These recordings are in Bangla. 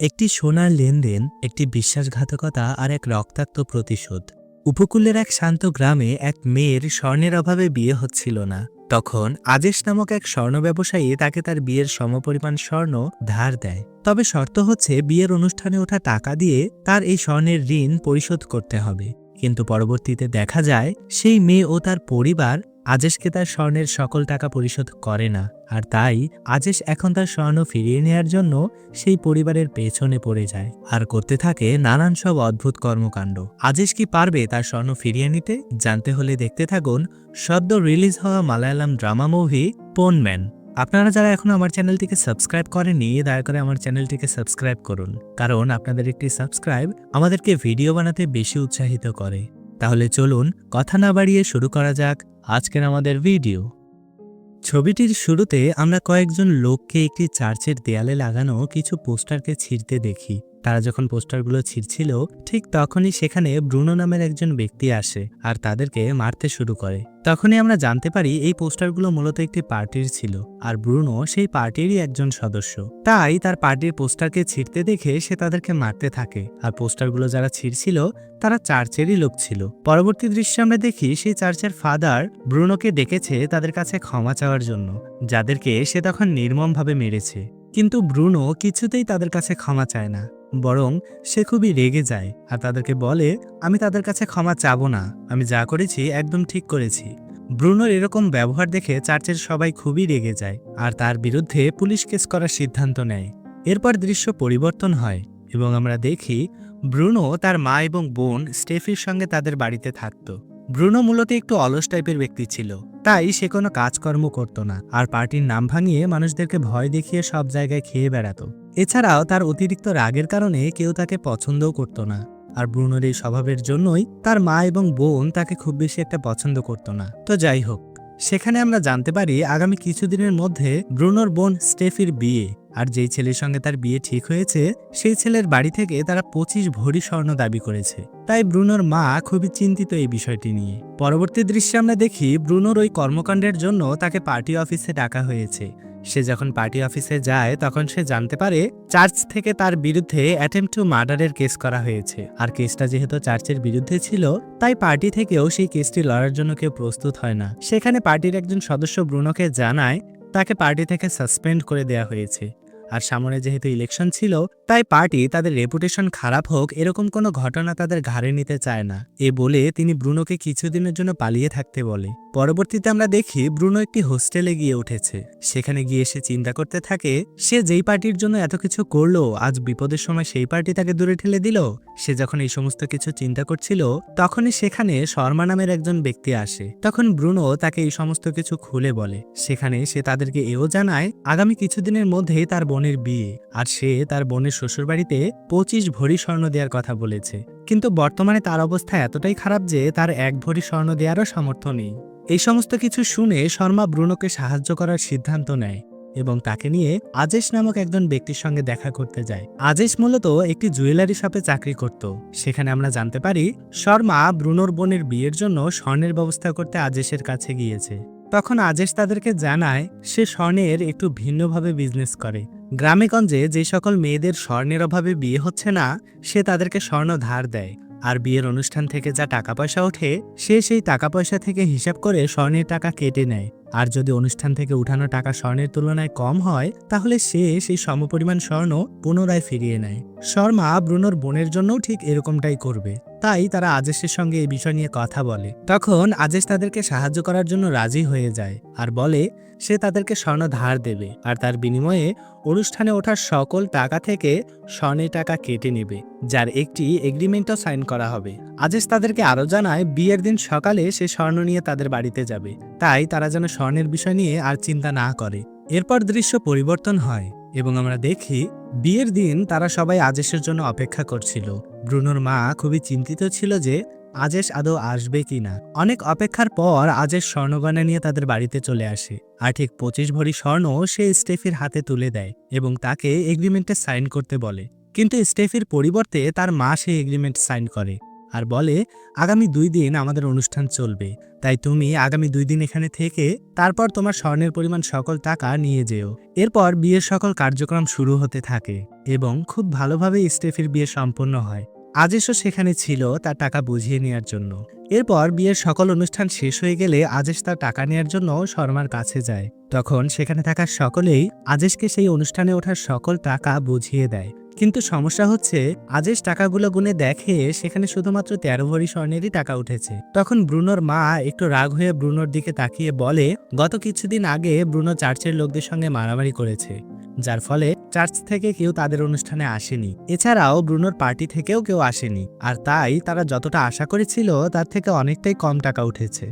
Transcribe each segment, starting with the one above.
একটি সোনার লেনদেন, একটি বিশ্বাসঘাতকতা আর এক রক্তাক্ত প্রতিশোধ। উপকূলের এক শান্ত গ্রামে এক মেয়ের স্বর্ণের অভাবে বিয়ে হচ্ছিল না। তখন আজেশ নামক এক স্বর্ণ ব্যবসায়ী তাকে তার বিয়ের সমপরিমাণ স্বর্ণ ধার দেয়। তবে শর্ত হচ্ছে বিয়ের অনুষ্ঠানে ওঠা টাকা দিয়ে তার এই স্বর্ণের ঋণ পরিশোধ করতে হবে। কিন্তু পরবর্তীতে দেখা যায়, সেই মেয়ে ও তার পরিবার আজেশকে তার স্বর্ণের সকল টাকা পরিশোধ করে না, আর তাই আজেশ এখন তার স্বর্ণ ফিরিয়ে নেয়ার জন্য সেই পরিবারের পেছনে পড়ে যায়। আর করতে থাকে নানান সব অদ্ভুত কর্মকাণ্ড। আজেশ কি পারবে তার স্বর্ণ ফিরিয়ে নিতে? জানতে হলে দেখতে থাকুন সদ্য রিলিজ হওয়া মালায়ালাম ড্রামা মুভি পোনম্যান আপনারা যারা এখন আমার চ্যানেলটিকে সাবস্ক্রাইব করেননি, দয়া করে আমার চ্যানেলটিকে সাবস্ক্রাইব করুন। কারণ আপনাদের একটি সাবস্ক্রাইব আমাদেরকে ভিডিও বানাতে বেশি উৎসাহিত করে। তাহলে চলুন কথা না বাড়িয়ে শুরু করা যাক আজকের আমাদের ভিডিও। ছবিটির শুরুতে আমরা কয়েকজন লোককে একটি চার্চের দেয়ালে লাগানো কিছু পোস্টারকে ছিঁড়তে দেখি। তারা যখন পোস্টারগুলো ছিঁড়ছিল, ঠিক তখনই সেখানে ব্রুনো নামের একজন ব্যক্তি আসে আর তাদেরকে মারতে শুরু করে। তখনই আমরা জানতে পারি এই পোস্টারগুলো মূলত একটি পার্টির ছিল আর ব্রুনো সেই পার্টিরই একজন সদস্য। তাই তার পার্টির পোস্টারকে ছিঁড়তে দেখে সে তাদেরকে মারতে থাকে আর পোস্টারগুলো যারা ছিঁড়ছিল, তারা চার্চেরই লোক ছিল। পরবর্তী দৃশ্যে আমরা দেখি সেই চার্চের ফাদার ব্রুনোকে ডেকেছে তাদের কাছে ক্ষমা চাওয়ার জন্য, যাদেরকে সে তখন নির্মমভাবে মেরেছে। কিন্তু ব্রুনো কিছুতেই তাদের কাছে ক্ষমা চায় না। বরং সে খুবই রেগে যায় আর তাদেরকে বলে, আমি তাদের কাছে ক্ষমা চাবো না। আমি যা করেছি একদম ঠিক করেছি। ব্রুনোর এরকম ব্যবহার দেখে চার্চের সবাই খুবই রেগে যায় আর তার বিরুদ্ধে পুলিশ কেস করার সিদ্ধান্ত নেয়। এরপর দৃশ্য পরিবর্তন হয় এবং আমরা দেখি ব্রুনো তার মা এবং বোন স্টেফির সঙ্গে তাদের বাড়িতে থাকত। ব্রুনো মূলত একটু অলস টাইপের ব্যক্তি ছিল, তাই সে কোনো কাজকর্ম করত না আর পার্টির নাম ভাঙিয়ে মানুষদেরকে ভয় দেখিয়ে সব জায়গায় খেয়ে বেড়াতো। এছাড়াও তার অতিরিক্ত রাগের কারণে কেউ তাকে পছন্দও করত না, আর ব্রুনোর এই স্বভাবের জন্যই তার মা এবং বোন তাকে খুব বেশি একটা পছন্দ করত না। তো যাই হোক, সেখানে আমরা জানতে পারি আগামী কিছুদিনের মধ্যে ব্রুনোর বোন স্টেফির বিয়ে, আর যেই ছেলের সঙ্গে তার বিয়ে ঠিক হয়েছে, সেই ছেলের বাড়ি থেকে তারা পঁচিশ ভরি স্বর্ণ দাবি করেছে। তাই ব্রুনোর মা খুবই চিন্তিত এই বিষয়টি নিয়ে। পরবর্তী দৃশ্যে আমরা দেখি ব্রুনোর ওই কর্মকাণ্ডের জন্য তাকে পার্টি অফিসে ডাকা হয়েছে সে যখন পার্টি অফিসে যায়, তখন সে জানতে পারে চার্চ থেকে তার বিরুদ্ধে অ্যাটেম্প টু মার্ডারের কেস করা হয়েছে। আর কেসটা যেহেতু চার্চের বিরুদ্ধে ছিল, তাই পার্টি থেকেও সেই কেসটি লড়ার জন্য কেউ প্রস্তুত হয় না। সেখানে পার্টির একজন সদস্য ব্রুনোকে জানায়, তাকে পার্টি থেকে সাসপেন্ড করে দেয়া হয়েছে। আর সামনে যেহেতু ইলেকশন ছিল, তাই পার্টি তাদের রেপুটেশন খারাপ হোক, এরকম কোনো ঘটনা তাদের ঘাড়ে নিতে চায় না। এ বলে তিনি ব্রুনোকে কিছুদিনের জন্য পালিয়ে থাকতে বলে। পরবর্তীতে আমরা দেখি ব্রুনো একটি হোস্টেলে গিয়ে উঠেছে। সেখানে গিয়ে সে চিন্তা করতে থাকে, সে যেই পার্টির জন্য এত কিছু করল, আজ বিপদের সময় সেই পার্টি তাকে দূরে ঠেলে দিল। সে যখন এই সমস্ত কিছু চিন্তা করছিল, তখনই সেখানে শর্মা নামের একজন ব্যক্তি আসে। তখন ব্রুনো তাকে এই সমস্ত কিছু খুলে বলে। সেখানে সে তাদেরকে এও জানায়, আগামী কিছুদিনের মধ্যেই তার বোনের বিয়ে, আর সে তার বোনের শ্বশুরবাড়িতে পঁচিশ ভরি স্বর্ণ দেওয়ার কথা বলেছে। কিন্তু বর্তমানে তার অবস্থা এতটাই খারাপ যে তার এক ভরি স্বর্ণ দেওয়ারও সামর্থ্য নেই। এই সমস্ত কিছু শুনে শর্মা ব্রুনোকে সাহায্য করার সিদ্ধান্ত নেয় এবং তাকে নিয়ে আজেশ নামক একজন ব্যক্তির সঙ্গে দেখা করতে যায়। আজেশ মূলত একটি জুয়েলারি শপে চাকরি করত। সেখানে আমরা জানতে পারি, শর্মা ব্রুনোর বোনের বিয়ের জন্য স্বর্ণের ব্যবস্থা করতে আজেশের কাছে গিয়েছে। তখন আজেশ তাদেরকে জানায়, সে স্বর্ণের একটু ভিন্নভাবে বিজনেস করে। গ্রামেগঞ্জে যে সকল মেয়েদের স্বর্ণের অভাবে বিয়ে হচ্ছে না, সে তাদেরকে স্বর্ণ ধার দেয়। আর বিয়ের অনুষ্ঠান থেকে যা টাকা পয়সা ওঠে, সে সেই টাকা পয়সা থেকে হিসাব করে স্বর্ণের টাকা কেটে নেয়। আর যদি অনুষ্ঠান থেকে উঠানো টাকা স্বর্ণের তুলনায় কম হয়, তাহলে সে সেই সমপরিমাণ স্বর্ণ পুনরায় ফিরিয়ে নেয়। শর্মা ব্রুনোর বোনের জন্যও ঠিক এরকমটাই করবে। তাই তারা আজেশের সঙ্গে এই বিষয় নিয়ে কথা বলে। তখন আজেশ তাদেরকে সাহায্য করার জন্য রাজি হয়ে যায়। আর বলে সে তাদেরকে স্বর্ণ ধার দেবে আর তার বিনিময়ে অনুষ্ঠানে ওঠার সকল টাকা থেকে স্বর্ণের টাকা কেটে নেবে, যার একটি এগ্রিমেন্টও সাইন করা হবে। আজেশ তাদেরকে আরও জানায়, বিয়ের দিন সকালে সে স্বর্ণ নিয়ে তাদের বাড়িতে যাবে। তাই তারা যেন স্বর্ণের বিষয় নিয়ে আর চিন্তা না করে। এরপর দৃশ্য পরিবর্তন হয় এবং আমরা দেখি, বিয়ের দিন তারা সবাই আজেশের জন্য অপেক্ষা করছিল। ব্রুনোর মা খুবই চিন্তিত ছিল যে আজেশ আদৌ আসবে কি না? অনেক অপেক্ষার পর আজেশ স্বর্ণগয়না নিয়ে তাদের বাড়িতে চলে আসে। আর ঠিক পঁচিশ ভরি স্বর্ণ সে স্টেফির হাতে তুলে দেয় এবং তাকে এগ্রিমেন্টে সাইন করতে বলে। কিন্তু স্টেফির পরিবর্তে তার মা সেই এগ্রিমেন্ট সাইন করে আর বলে, আগামী দুই দিন আমাদের অনুষ্ঠান চলবে। তাই তুমি আগামী দুই দিন এখানে থেকে তারপর তোমার স্বর্ণের পরিমাণ সকল টাকা নিয়ে যেও। এরপর বিয়ের সকল কার্যক্রম শুরু হতে থাকে এবং খুব ভালোভাবে স্টেফির বিয়ে সম্পন্ন হয়। আজেশও সেখানে ছিল তার টাকা বুঝিয়ে নেওয়ার জন্য। এরপর বিয়ের সকল অনুষ্ঠান শেষ হয়ে গেলে আজেশ তার টাকা নেওয়ার জন্য শর্মার কাছে যায়। তখন সেখানে থাকা সকলেই আজেশকে সেই অনুষ্ঠানে ওঠার সকল টাকা বুঝিয়ে দেয়। কিন্তু সমস্যা হচ্ছে আজেশ টাকাগুলো গুনে দেখে সেখানে শুধুমাত্র তেরো ভরি স্বর্ণেরই টাকা উঠেছে। তখন ব্রুনোর মা একটু রাগ হয়ে ব্রুনোর দিকে তাকিয়ে বলে, গত কিছুদিন আগে ব্রুনো চার্চের লোকদের সঙ্গে মারামারি করেছে, যার ফলে চার্চ থেকে কেউ তাদের অনুষ্ঠানে আসেনি। এছাড়াও ব্রুনোর পার্টি থেকেও কেউ আসেনি, আর তাই তারা যতটা আশা করেছিল তার থেকে অনেকটাই কম টাকা উঠেছে।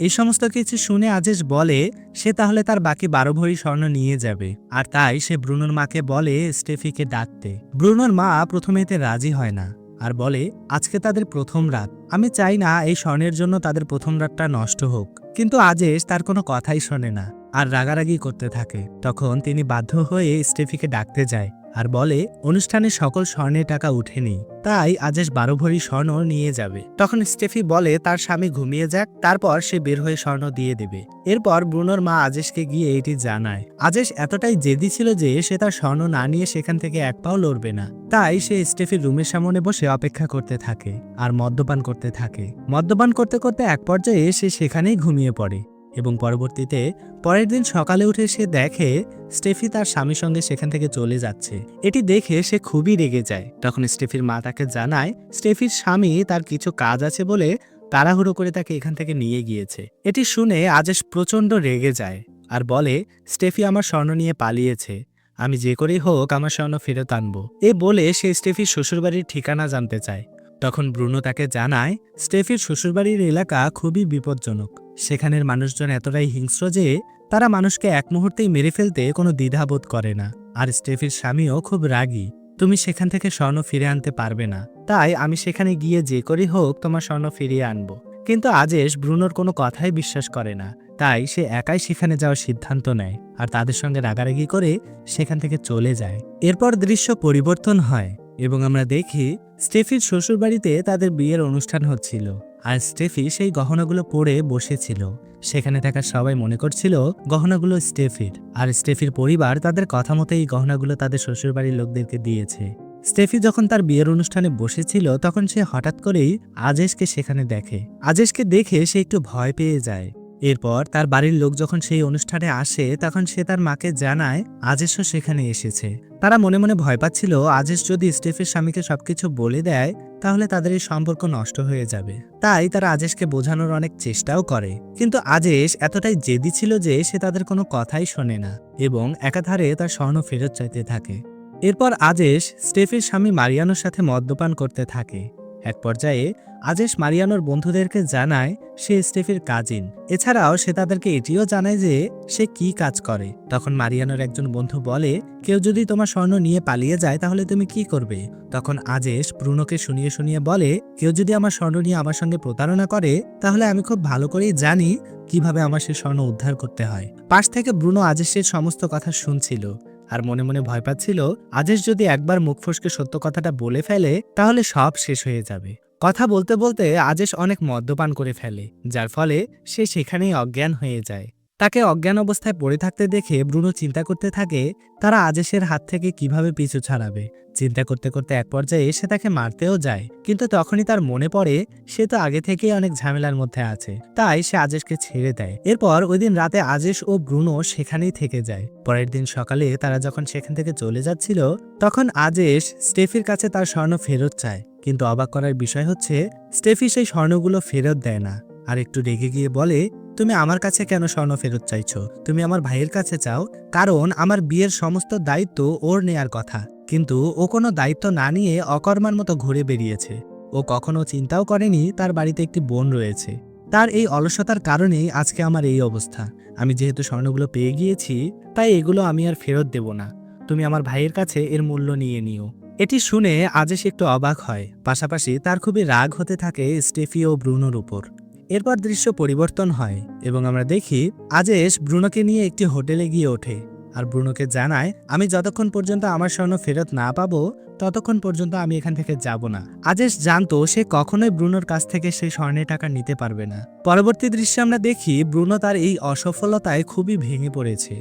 এই সমস্ত কিছু শুনে আজেশ বলে, সে তাহলে তার বাকি বারো ভরি স্বর্ণ নিয়ে যাবে। আর তাই সে ব্রুনোর মাকে বলে স্টেফিকে ডাকতে। ব্রুনোর মা প্রথমে এতে রাজি হয় না আর বলে, আজকে তাদের প্রথম রাত। আমি চাই না এই স্বর্ণের জন্য তাদের প্রথম রাতটা নষ্ট হোক। কিন্তু আজেশ তার কোনো কথাই শোনে না আর রাগারাগি করতে থাকে। তখন তিনি বাধ্য হয়ে স্টেফিকে ডাকতে যায়। আর বলে, অনুষ্ঠানে সকল স্বর্ণের টাকা উঠেনি তাই আজেশ বারো ভরি স্বর্ণ নিয়ে যাবে। তখন স্টেফি বলে, তার স্বামী ঘুমিয়ে যাক, তারপর সে বের হয়ে স্বর্ণ দিয়ে দেবে। এরপর ব্রুনোর মা আজেশকে গিয়ে এটি জানায়। আজেশ এতটাই জেদি ছিল যে সে তার স্বর্ণ না নিয়ে সেখান থেকে এক পাও লড়বে না। তাই সে স্টেফির রুমের সামনে বসে অপেক্ষা করতে থাকে আর মদ্যপান করতে থাকে। মদ্যপান করতে করতে এক পর্যায়ে সে সেখানেই ঘুমিয়ে পড়ে। এবং পরবর্তীতে পরের দিন সকালে উঠে সে দেখে স্টেফি তার স্বামীর সঙ্গে সেখান থেকে চলে যাচ্ছে। এটি দেখে সে খুবই রেগে যায়। তখন স্টেফির মা তাকে জানায়, স্টেফির স্বামী তার কিছু কাজ আছে বলে তাড়াহুড়ো করে তাকে এখান থেকে নিয়ে গিয়েছে। এটি শুনে আজেশ প্রচণ্ড রেগে যায় আর বলে, স্টেফি আমার স্বর্ণ নিয়ে পালিয়েছে। আমি যে করেই হোক আমার স্বর্ণ ফেরত আনব। এ বলে সে স্টেফির শ্বশুরবাড়ির ঠিকানা জানতে চায়। তখন ব্রুনো তাকে জানায়, স্টেফির শ্বশুরবাড়ির এলাকা খুবই বিপজ্জনক। সেখানের মানুষজন এতটাই হিংস্র যে তারা মানুষকে এক মুহূর্তেই মেরে ফেলতে কোনো দ্বিধাবোধ করে না। আর স্টেফির স্বামীও খুব রাগী। তুমি সেখান থেকে স্বর্ণ ফিরে আনতে পারবে না। তাই আমি সেখানে গিয়ে যে করি হোক তোমার স্বর্ণ ফিরিয়ে আনব। কিন্তু আজেশ ব্রুনোর কোনো কথাই বিশ্বাস করে না। তাই সে একাই সেখানে যাওয়ার সিদ্ধান্ত নেয় আর তাদের সঙ্গে রাগারাগি করে সেখান থেকে চলে যায়। এরপর দৃশ্য পরিবর্তন হয় এবং আমরা দেখি স্টেফির শ্বশুরবাড়িতে তাদের বিয়ের অনুষ্ঠান হচ্ছিল, আর স্টেফি সেই গহনাগুলো পরে বসেছিল। সেখানে থাকা সবাই মনে করছিল, গহনাগুলো স্টেফির, আর স্টেফির পরিবার তাদের কথা মতো এই গহনাগুলো তাদের শ্বশুরবাড়ির লোকদেরকে দিয়েছে। স্টেফি যখন তার বিয়ের অনুষ্ঠানে বসেছিল, তখন সে হঠাৎ করেই আজেশকে সেখানে দেখে। আজেশকে দেখে সে একটু ভয় পেয়ে যায়। এরপর তার বাড়ির লোক যখন সেই অনুষ্ঠানে আসে, তখন সে তার মাকে জানায় আজেশও সেখানে এসেছে। তারা মনে মনে ভয় পাচ্ছিল, আজেশ যদি স্টেফের স্বামীকে সবকিছু বলে দেয়, তাহলে তাদের এই সম্পর্ক নষ্ট হয়ে যাবে। তাই তারা আজেশকে বোঝানোর অনেক চেষ্টাও করে। কিন্তু আজেশ এতটাই জেদি ছিল যে সে তাদের কোনো কথাই শোনে না এবং একাধারে তার স্বর্ণ ফেরত চাইতে থাকে। এরপর আজেশ স্টেফের স্বামী মারিয়ানোর সাথে মদ্যপান করতে থাকে। এক পর্যায়ে আজেশ মারিয়ানোর বন্ধুদেরকে জানায় সে স্টেফের কাজিন। এছাড়াও সে তাদেরকে এটিও জানায় যে সে কি কাজ করে। তখন মারিয়ানোর একজন বন্ধু বলে, কেউ যদি তোমার স্বর্ণ নিয়ে পালিয়ে যায়, তাহলে তুমি কি করবে? তখন আজেশ ব্রুনোকে শুনিয়ে শুনিয়ে বলে, কেউ যদি আমার স্বর্ণ নিয়ে আমার সঙ্গে প্রতারণা করে, তাহলে আমি খুব ভালো করেই জানি কীভাবে আমার সে স্বর্ণ উদ্ধার করতে হয়। পাশ থেকে ব্রুনো আজেশের সমস্ত কথা শুনছিল। আর মনে মনে ভয় পাচ্ছিল আজেশ যদি একবার মুখ ফসকে সত্য কথাটা বলে ফেলে, তাহলে সব শেষ হয়ে যাবে। কথা বলতে বলতে আজেশ অনেক মদ্যপান করে ফেলে, যার ফলে সে সেখানেই অজ্ঞান হয়ে যায়। তাকে অজ্ঞান অবস্থায় পড়ে থাকতে দেখে ব্রুনো চিন্তা করতে থাকে, তারা আজেশের হাত থেকে কীভাবে পিছু ছাড়াবে। চিন্তা করতে করতে এক পর্যায়ে সে তাকে মারতেও যায়, কিন্তু তখনই তার মনে পড়ে, সে তো আগে থেকেই অনেক ঝামেলার মধ্যে আছে। তাই সে আজেশকে ছেড়ে দেয়। এরপর ওই দিন রাতে আজেশ ও ব্রুনো সেখানেই থেকে যায়। পরের দিন সকালে তারা যখন সেখান থেকে চলে যাচ্ছিল, তখন আজেশ স্টেফির কাছে তার স্বর্ণ ফেরত চায়। কিন্তু অবাক করার বিষয় হচ্ছে, স্টেফি সেই স্বর্ণগুলো ফেরত দেয় না। আর একটু রেগে গিয়ে বলে তুমি আমার কাছে কেন স্বর্ণ ফেরত চাইছো? তুমি আমার ভাইয়ের কাছে চাও? কারণ আমার বিয়ের সমস্ত দায়িত্ব ওর নেয়ার কথা। কিন্তু ও কোনো দায়িত্ব না নিয়ে অকর্মার মতো ঘুরে বেরিয়েছে। ও কখনো চিন্তাও করেনি তার বাড়িতে একটি বোন রয়েছে। তার এই অলসতার কারণেই আজকে আমার এই অবস্থা। আমি যেহেতু স্বর্ণগুলো পেয়ে গিয়েছি, তাই এগুলো আমি আর ফেরত দেব না। তুমি আমার ভাইয়ের কাছে এর মূল্য নিয়ে নিও। এটি শুনে আজেশ একটু অবাক হয়। পাশাপাশি তার খুবই রাগ হতে থাকে স্টেফি ও ব্রুনোর উপর। এরপর দৃশ্য পরিবর্তন হয় এবং আমরা দেখি আজেশ ব্রুনোকে নিয়ে একটি হোটেলে গিয়ে ওঠে আর ব্রুনোকে জানায়, আমি যতক্ষণ পর্যন্ত আমার স্বর্ণ ফেরত না পাবো, ততক্ষণ পর্যন্ত আমি এখান থেকে যাব না। আজেশ জানতো সে কখনোই ব্রুনোর কাছ থেকে সেই স্বর্ণের টাকা নিতে পারবে না। পরবর্তী দৃশ্যে আমরা দেখি ব্রুনো তার এই অসফলতায় খুবই ভেঙে পড়েছে।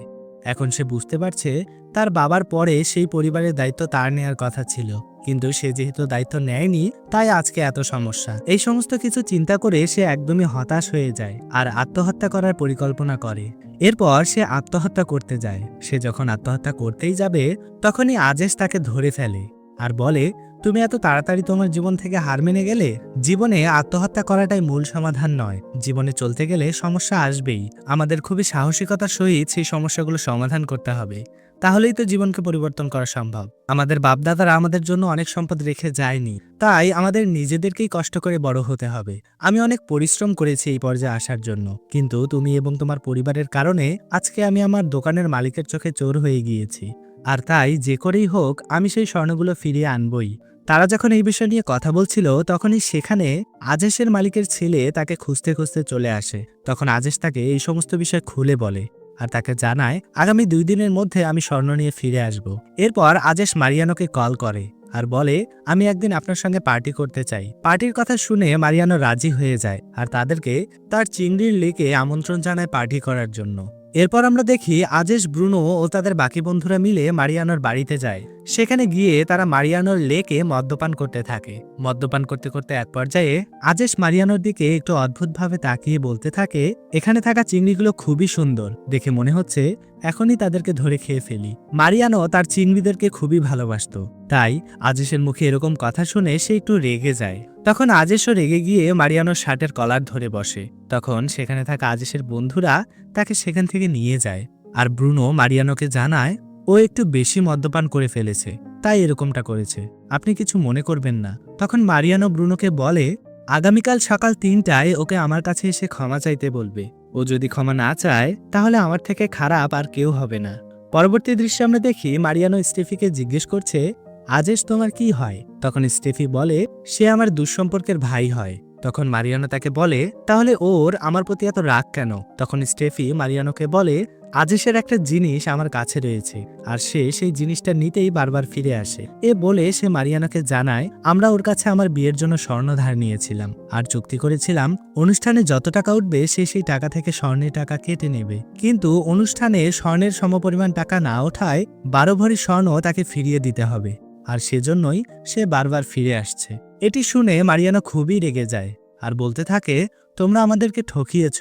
এখন সে বুঝতে পারছে তার বাবার পরে সেই পরিবারের দায়িত্ব তার নেয়ার কথা ছিল। কিন্তু সে যেহেতু দায়িত্ব নেয়নি, তাই আজকে এত সমস্যা। এই সমস্ত কিছু চিন্তা করে সে একদমই হতাশ হয়ে যায় আর আত্মহত্যা করার পরিকল্পনা করে। এরপর সে আত্মহত্যা করতে যায়। সে যখন আত্মহত্যা করতেই যাবে, তখনই আজেশ তাকে ধরে ফেলে আর বলে, তুমি এত তাড়াতাড়ি তোমার জীবন থেকে হার মেনে গেলে? জীবনে আত্মহত্যা করাটাই মূল সমাধান নয়। জীবনে চলতে গেলে সমস্যা আসবেই। আমাদের খুবই সাহসিকতার সহিত সেই সমস্যাগুলো সমাধান করতে হবে। তাহলেই তো জীবনকে পরিবর্তন করা সম্ভব। আমাদের বাপদাদারা আমাদের জন্য অনেক সম্পদ রেখে যায়নি। তাই আমাদের নিজেদেরকেই কষ্ট করে বড় হতে হবে। আমি অনেক পরিশ্রম করেছি এই পর্যায়ে আসার জন্য। কিন্তু তুমি এবং তোমার পরিবারের কারণে আজকে আমি আমার দোকানের মালিকের চোখে চোর হয়ে গিয়েছি। আর তাই যে করেই হোক, আমি সেই স্বর্ণগুলো ফিরিয়ে আনবই। তারা যখন এই বিষয় নিয়ে কথা বলছিল, তখনই সেখানে আজেশের মালিকের ছেলে তাকে খুঁজতে খুঁজতে চলে আসে। তখন আজেশ তাকে এই সমস্ত বিষয় খুলে বলে। আর তাকে জানায়, আগামী দুই দিনের মধ্যে আমি স্বর্ণ নিয়ে ফিরে আসব। এরপর আজেশ মারিয়ানোকে কল করে আর বলে, আমি একদিন আপনার সঙ্গে পার্টি করতে চাই। পার্টির কথা শুনে মারিয়ানো রাজি হয়ে যায় আর তাদেরকে তার চিংড়ির লেকে আমন্ত্রণ জানায় পার্টি করার জন্য। এরপর আমরা দেখি আজেশ, ব্রুনো ও তাদের বাকি বন্ধুরা মিলে মারিয়ানোর বাড়িতে যায়। সেখানে গিয়ে তারা মারিয়ানোর লেকে মদ্যপান করতে থাকে। মদ্যপান করতে করতে এক পর্যায়ে আজেশ মারিয়ানোর দিকে একটু অদ্ভুতভাবে তাকিয়ে বলতে থাকে, এখানে থাকা চিংড়িগুলো খুবই সুন্দর। দেখে মনে হচ্ছে এখনই তাদেরকে ধরে খেয়ে ফেলি। মারিয়ানো তার চিংড়িদেরকে খুবই ভালোবাসতো। তাই আজেশের মুখে এরকম কথা শুনে সে একটু রেগে যায়। তখন আজেশও রেগে গিয়ে মারিয়ানোর শার্টের কলার ধরে বসে। তখন সেখানে থাকা আজেশের বন্ধুরা তাকে সেখান থেকে নিয়ে যায় আর ব্রুনো মারিয়ানোকে জানায়, ও একটু বেশি মদ্যপান করে ফেলেছে, তাই এরকমটা করেছে। আপনি কিছু মনে করবেন না। তখন মারিয়ানো ব্রুনোকে বলে, আগামীকাল সকাল তিনটায় ওকে আমার কাছে এসে ক্ষমা চাইতে বলবে। ও যদি ক্ষমা না চায়, তাহলে আমার থেকে খারাপ আর কেউ হবে না। পরবর্তী দৃশ্যে আমরা দেখি মারিয়ানো স্টেফিকে জিজ্ঞেস করছে, আজেশ, তোমার কি হয়? তখন স্টেফি বলে, সে আমার দুঃসম্পর্কের ভাই হয়। তখন মারিয়ানো তাকে বলে, তাহলে ওর আমার প্রতি এত রাগ কেন? তখন স্টেফি মারিয়ানোকে বলে, আজেশের একটা জিনিস আমার কাছে রয়েছে, আর সে সেই জিনিসটা নিতেই বারবার ফিরে আসে। এ বলে সে মারিয়ানোকে জানায়, আমরা ওর কাছে আমার বিয়ের জন্য স্বর্ণ ধার নিয়েছিলাম, আর চুক্তি করেছিলাম, অনুষ্ঠানে যত টাকা উঠবে, সে সেই টাকা থেকে স্বর্ণের টাকা কেটে নেবে। কিন্তু অনুষ্ঠানে স্বর্ণের সমপরিমাণ টাকা না ওঠায় বারো ভরি স্বর্ণ তাকে ফিরিয়ে দিতে হবে। আর সেজন্যই সে বারবার ফিরে আসছে। এটি শুনে মারিয়ানো খুবই রেগে যায় আর বলতে থাকে, তোমরা আমাদেরকে ঠকিয়েছ।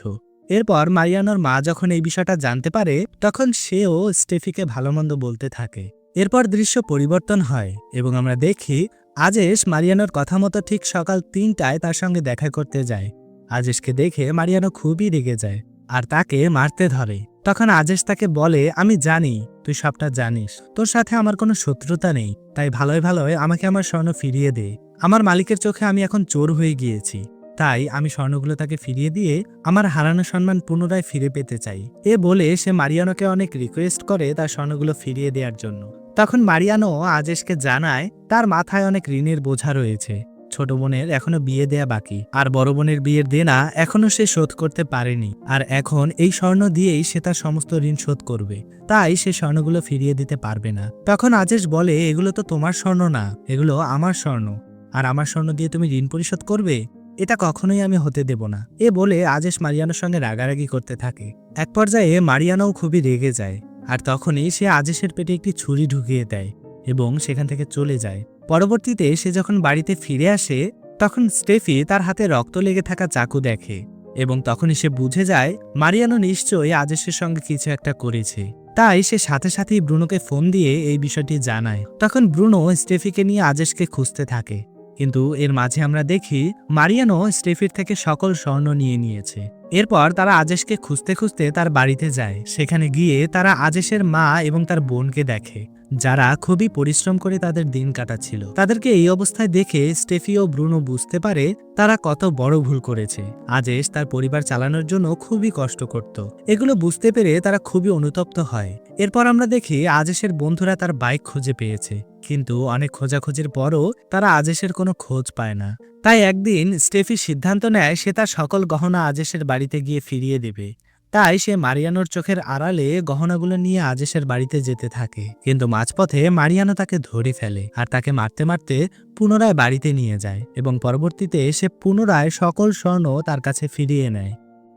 এরপর মারিয়ানোর মা যখন এই বিষয়টা জানতে পারে, তখন সেও স্টেফিকে ভালোমন্দ বলতে থাকে। এরপর দৃশ্য পরিবর্তন হয় এবং আমরা দেখি, আজেশ মারিয়ানোর কথা মতো ঠিক সকাল তিনটায় তার সঙ্গে দেখা করতে যায়। আজেশকে দেখে মারিয়ানো খুবই রেগে যায় আর তাকে মারতে ধরে। তখন আজেশ তাকে বলে, আমি জানি, তুই সবটা জানিস। তোর সাথে আমার কোনো শত্রুতা নেই, তাই ভালোই ভালোই আমাকে আমার স্বর্ণ ফিরিয়ে দে। আমার মালিকের চোখে আমি এখন চোর হয়ে গিয়েছি, তাই আমি স্বর্ণগুলো তাকে ফিরিয়ে দিয়ে আমার হারানো সম্মান পুনরায় ফিরে পেতে চাই। এ বলে সে মারিয়ানোকে অনেক রিকোয়েস্ট করে তার স্বর্ণগুলো ফিরিয়ে দেওয়ার জন্য। তখন মারিয়ানো আজেশকে জানায়, তার মাথায় অনেক ঋণের বোঝা রয়েছে। ছোট বোনের এখনও বিয়ে দেয়া বাকি। আর বড় বোনের বিয়ের দেনা এখনও সে শোধ করতে পারেনি। আর এখন এই স্বর্ণ দিয়েই সে তার সমস্ত ঋণ শোধ করবে। তাই সে স্বর্ণগুলো ফিরিয়ে দিতে পারবে না। তখন আজেশ বলে, এগুলো তো তোমার স্বর্ণ না, এগুলো আমার স্বর্ণ। আর আমার স্বর্ণ দিয়ে তুমি ঋণ পরিশোধ করবে? এটা কখনোই আমি হতে দেব না। এ বলে আজেশ মারিয়ানোর সঙ্গে রাগারাগি করতে থাকে। এক পর্যায়ে মারিয়ানাও খুবই রেগে যায়। আর তখনই সে আজেশের পেটে একটি ছুরি ঢুকিয়ে দেয় এবং সেখান থেকে চলে যায়। পরবর্তীতে সে যখন বাড়িতে ফিরে আসে, তখন স্টেফি তার হাতে রক্ত লেগে থাকা চাকু দেখে এবং তখনই সে বুঝে যায়, মারিয়ানো নিশ্চয়ই আজেশের সঙ্গে কিছু একটা করেছে। তাই সে সাথে সাথেই ব্রুনোকে ফোন দিয়ে এই বিষয়টি জানায়। তখন ব্রুনো স্টেফিকে নিয়ে আজেশকে খুঁজতে থাকে। কিন্তু এর মাঝে আমরা দেখি, মারিয়ানো স্টেফির থেকে সকল স্বর্ণ নিয়ে নিয়েছে। এরপর তারা আজেশকে খুঁজতে খুঁজতে তার বাড়িতে যায়। সেখানে গিয়ে তারা আজেশের মা এবং তার বোনকে দেখে। যারা খুবই পরিশ্রম করে তাদের দিন কাটাচ্ছিল। তাদেরকে এই অবস্থায় দেখে স্টেফি ও ব্রুনো বুঝতে পারে তারা কত বড় ভুল করেছে। আজেশ তার পরিবার চালানোর জন্য খুবই কষ্ট করত। এগুলো বুঝতে পেরে তারা খুবই অনুতপ্ত হয়। এরপর আমরা দেখি আজেশের বন্ধুরা তার বাইক খুঁজে পেয়েছে। কিন্তু অনেক খোঁজাখুঁজির পরও তারা আজেশের কোনো খোঁজ পায় না। তাই একদিন স্টেফি সিদ্ধান্ত নেয় সে তার সকল গহনা আজেশের বাড়িতে গিয়ে ফিরিয়ে দেবে। তাই সে মারিয়ানোর চোখের আড়ালে গহনাগুলো নিয়ে আজেশের বাড়িতে যেতে থাকে। কিন্তু মাঝপথে মারিয়ানো তাকে ধরে ফেলে আর তাকে মারতে মারতে পুনরায় বাড়িতে নিয়ে যায় এবং পরবর্তীতে সে পুনরায় সকল স্বর্ণ তার কাছে ফিরিয়ে নেয়।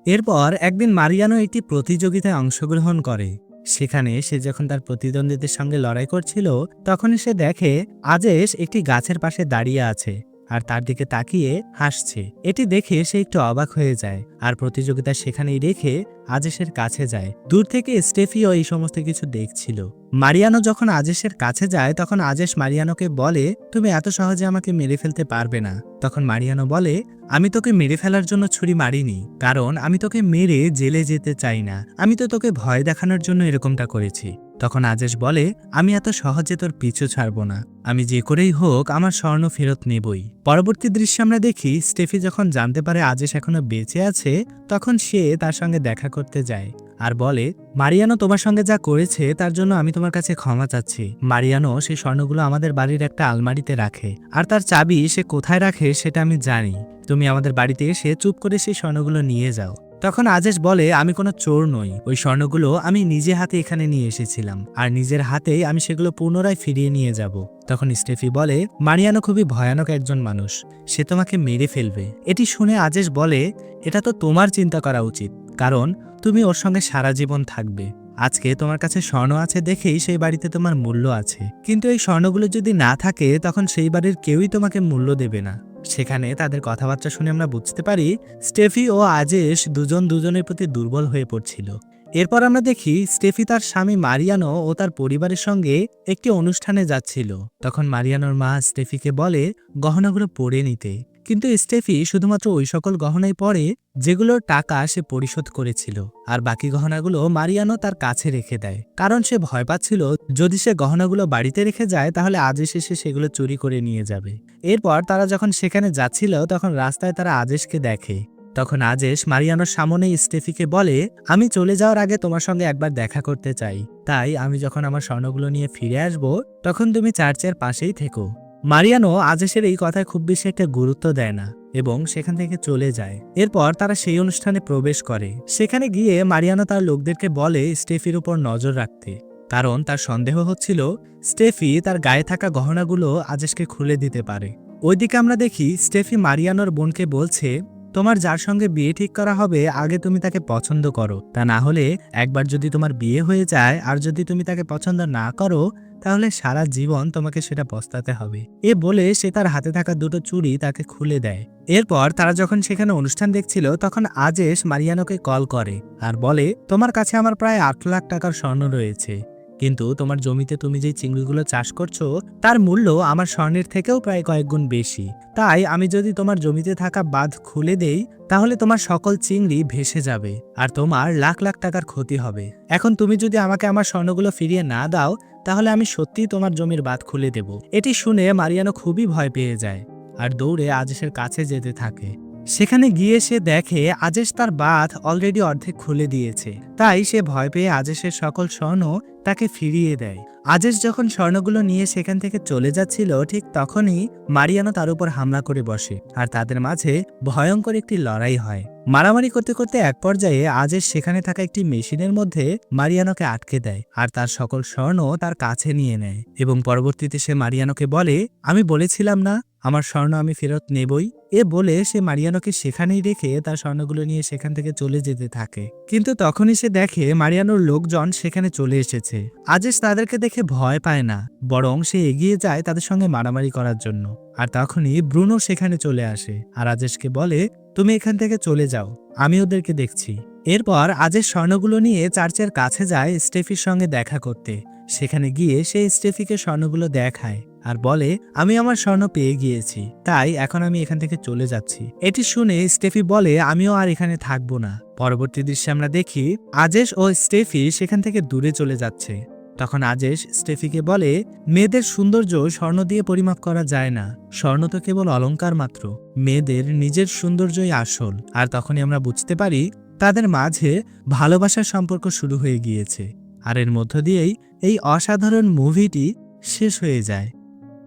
এরপর একদিন মারিয়ানো একটি প্রতিযোগিতায় অংশগ্রহণ করে। সেখানে সে যখন তার প্রতিদ্বন্দ্বীদের সঙ্গে লড়াই করছিল তখন সে দেখে আজেশ একটি গাছের পাশে দাঁড়িয়ে আছে। আর তার দিকে তাকিয়ে হাসছে। এটি দেখে সে একটু অবাক হয়ে যায় আর প্রতিযোগিতা সেখানেই রেখে আজেশের কাছে যায়। দূর থেকে স্টেফিও এই সমস্ত কিছু দেখছিল। মারিয়ানো যখন আজেশের কাছে যায়, তখন আজেশ মারিয়ানোকে বলে, তুমি এত সহজে আমাকে মেরে ফেলতে পারবে না। তখন মারিয়ানো বলে, আমি তোকে মেরে ফেলার জন্য ছুরি মারিনি, কারণ আমি তোকে মেরে জেলে যেতে চাই না। আমি তো তোকে ভয় দেখানোর জন্য এরকমটা করেছি। তখন আজেশ বলে, আমি এত সহজে তোর পিছু ছাড়ব না। আমি যে করেই হোক, আমার স্বর্ণ ফেরত নেবই। পরবর্তী দৃশ্যে আমরা দেখি, স্টেফি যখন জানতে পারে আজেশ এখনও বেঁচে আছে, তখন সে তার সঙ্গে দেখা করতে যায় আর বলে, মারিয়ানো তোমার সঙ্গে যা করেছে, তার জন্য আমি তোমার কাছে ক্ষমা চাচ্ছি। মারিয়ানো সেই স্বর্ণগুলো আমাদের বাড়ির একটা আলমারিতে রাখে। আর তার চাবি সে কোথায় রাখে, সেটা আমি জানি। তুমি আমাদের বাড়িতে এসে চুপ করে সেই স্বর্ণগুলো নিয়ে যাও। তখন আজেশ বলে, আমি কোনো চোর নই। ওই স্বর্ণগুলো আমি নিজে হাতে এখানে নিয়ে এসেছিলাম। আর নিজের হাতেই আমি সেগুলো পুনরায় ফিরিয়ে নিয়ে যাব। তখন স্টেফি বলে, মারিয়ানো খুবই ভয়ানক একজন মানুষ। সে তোমাকে মেরে ফেলবে। এটি শুনে আজেশ বলে, এটা তো তোমার চিন্তা করা উচিত। কারণ তুমি ওর সঙ্গে সারা জীবন থাকবে। আজকে তোমার কাছে স্বর্ণ আছে দেখেই সেই বাড়িতে তোমার মূল্য আছে। কিন্তু এই স্বর্ণগুলো যদি না থাকে, তখন সেই বাড়ির কেউই তোমাকে মূল্য দেবে না। সেখানে তাদের কথাবার্তা শুনে আমরা বুঝতে পারি স্টেফি ও আজেশ দুজন দুজনের প্রতি দুর্বল হয়ে পড়ছিল। এরপর আমরা দেখি স্টেফি তার স্বামী মারিয়ানো ও তার পরিবারের সঙ্গে একটি অনুষ্ঠানে যাচ্ছিল। তখন মারিয়ানোর মা স্টেফিকে বলে, গহনাগুলো পরে নিতে। কিন্তু স্টেফি শুধুমাত্র ওই সকল গহনাই পরে যেগুলোর টাকা সে পরিশোধ করেছিল আর বাকি গহনাগুলো মারিয়ানো তার কাছে রেখে দেয়। কারণ সে ভয় পাচ্ছিল, যদি সে গহনাগুলো বাড়িতে রেখে যায়, তাহলে আজ এসে সেগুলো চুরি করে নিয়ে যাবে। এরপর তারা যখন সেখানে যাচ্ছিল, তখন রাস্তায় তারা আজেশকে দেখে। তখন আজেশ মারিয়ানোর সামনে স্টেফিকে বলে, আমি চলে যাওয়ার আগে তোমার সঙ্গে একবার দেখা করতে চাই। তাই আমি যখন আমার স্বর্ণগুলো নিয়ে ফিরে আসব, তখন তুমি চার্চের পাশেই থেকো। মারিয়ানো আজেশের এই কথায় খুব বেশি একটা গুরুত্ব দেয় না এবং সেখান থেকে চলে যায়। এরপর তারা সেই অনুষ্ঠানে প্রবেশ করে। সেখানে গিয়ে মারিয়ানো তার লোকদেরকে বলে স্টেফির উপর নজর রাখতে। কারণ তার সন্দেহ হচ্ছিল, স্টেফি তার গায়ে থাকা গহনাগুলো আজেশকে খুলে দিতে পারে। ওইদিকে আমরা দেখি স্টেফি মারিয়ানোর বোনকে বলছে, তোমার যার সঙ্গে বিয়ে ঠিক করা হবে, আগে তুমি তাকে পছন্দ করো। তা না হলে একবার যদি তোমার বিয়ে হয়ে যায়, আর যদি তুমি তাকে পছন্দ না করো তাহলে সারা জীবন তোমাকে সেটা পস্তাতে হবে। এ বলে সে তার হাতে থাকা দুটো চুড়ি তাকে খুলে দেয়। এরপর তারা যখন সেখানে অনুষ্ঠান দেখছিল, তখন আজেশ মারিয়ানোকে কল করে আর বলে, তোমার কাছে আমার প্রায় আট লাখ টাকার স্বর্ণ রয়েছে। কিন্তু তোমার জমিতে তুমি যে চিংড়িগুলো চাষ করছ, তার মূল্য আমার স্বর্ণের থেকেও প্রায় কয়েক গুণ বেশি। তাই আমি যদি তোমার জমিতে থাকা বাঁধ খুলে দেই, তাহলে তোমার সকল চিংড়ি ভেসে যাবে আর তোমার লাখ লাখ টাকার ক্ষতি হবে। এখন তুমি যদি আমাকে আমার স্বর্ণগুলো ফিরিয়ে না দাও তাহলে আমি সত্যিই তোমার জমির বাদ খুলে দেব। এটি শুনে মারিয়ানো খুবই ভয় পেয়ে যায়। আর দৌড়ে আজেশের কাছে যেতে থাকে। সেখানে গিয়ে সে দেখে আজেশ তার বাঁধ অলরেডি অর্ধেক খুলে দিয়েছে। তাই সে ভয় পেয়ে আজেশের সকল স্বর্ণ তাকে ফিরিয়ে দেয়। আজেশ যখন স্বর্ণগুলো নিয়ে সেখান থেকে চলে যাচ্ছিল, ঠিক তখনই মারিয়ানো তার উপর হামলা করে বসে আর তাদের মাঝে ভয়ঙ্কর একটি লড়াই হয়। মারামারি করতে করতে এক পর্যায়ে আজেশ সেখানে থাকা একটি মেশিনের মধ্যে মারিয়ানোকে আটকে দেয় আর তার সকল স্বর্ণ তার কাছে নিয়ে নেয়। এবং পরবর্তীতে সে মারিয়ানোকে বলে, আমি বলেছিলাম না, আমার স্বর্ণ আমি ফেরত নেবই। এ বলে সে মারিয়ানোকে সেখানেই রেখে তার স্বর্ণগুলো নিয়ে সেখান থেকে চলে যেতে থাকে। কিন্তু তখনই সে দেখে মারিয়ানোর লোকজন সেখানে চলে এসেছে। আজেশ তাদেরকে দেখে ভয় পায় না, বরং সে এগিয়ে যায় তাদের সঙ্গে মারামারি করার জন্য। আর তখনই ব্রুনো সেখানে চলে আসে আর আজেশকে বলে, তুমি এখান থেকে চলে যাও, আমি ওদেরকে দেখছি। এরপর আজের স্বর্ণগুলো নিয়ে চার্চের কাছে যায় স্টেফির সঙ্গে দেখা করতে। সেখানে গিয়ে সে স্টেফিকে স্বর্ণগুলো দেখায়। আর বলে, আমি আমার স্বর্ণ পেয়ে গিয়েছি, তাই এখন আমি এখান থেকে চলে যাচ্ছি। এটি শুনে স্টেফি বলে, আমিও আর এখানে থাকব না। পরবর্তী দৃশ্যে আমরা দেখি, আজেশ ও স্টেফি সেখান থেকে দূরে চলে যাচ্ছে। তখন আজেশ স্টেফিকে বলে, মেয়েদের সৌন্দর্য স্বর্ণ দিয়ে পরিমাপ করা যায় না। স্বর্ণ তো কেবল অলঙ্কার মাত্র। মেয়েদের নিজের সৌন্দর্যই আসল। আর তখনই আমরা বুঝতে পারি, তাদের মাঝে ভালোবাসার সম্পর্ক শুরু হয়ে গিয়েছে। আর এর মধ্য দিয়েই এই অসাধারণ মুভিটি শেষ হয়ে যায়।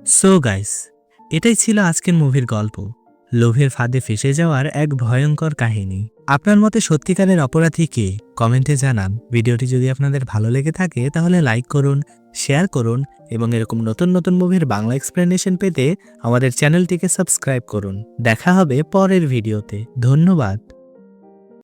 সো গাইস এটাই ছিল আজকের মুভির গল্প। লোভের ফাঁদে ফেসে যাওয়ার এক ভয়ঙ্কর কাহিনী। আপনার মতে সত্যিকারের অপরাধী কে? কমেন্টে জানান। ভিডিওটি যদি আপনাদের ভালো লেগে থাকে, তাহলে লাইক করুন, শেয়ার করুন, এবং এরকম নতুন নতুন মুভির বাংলা এক্সপ্লেনেশন পেতে আমাদের চ্যানেলটিকে সাবস্ক্রাইব করুন। দেখা হবে পরের ভিডিওতে। ধন্যবাদ।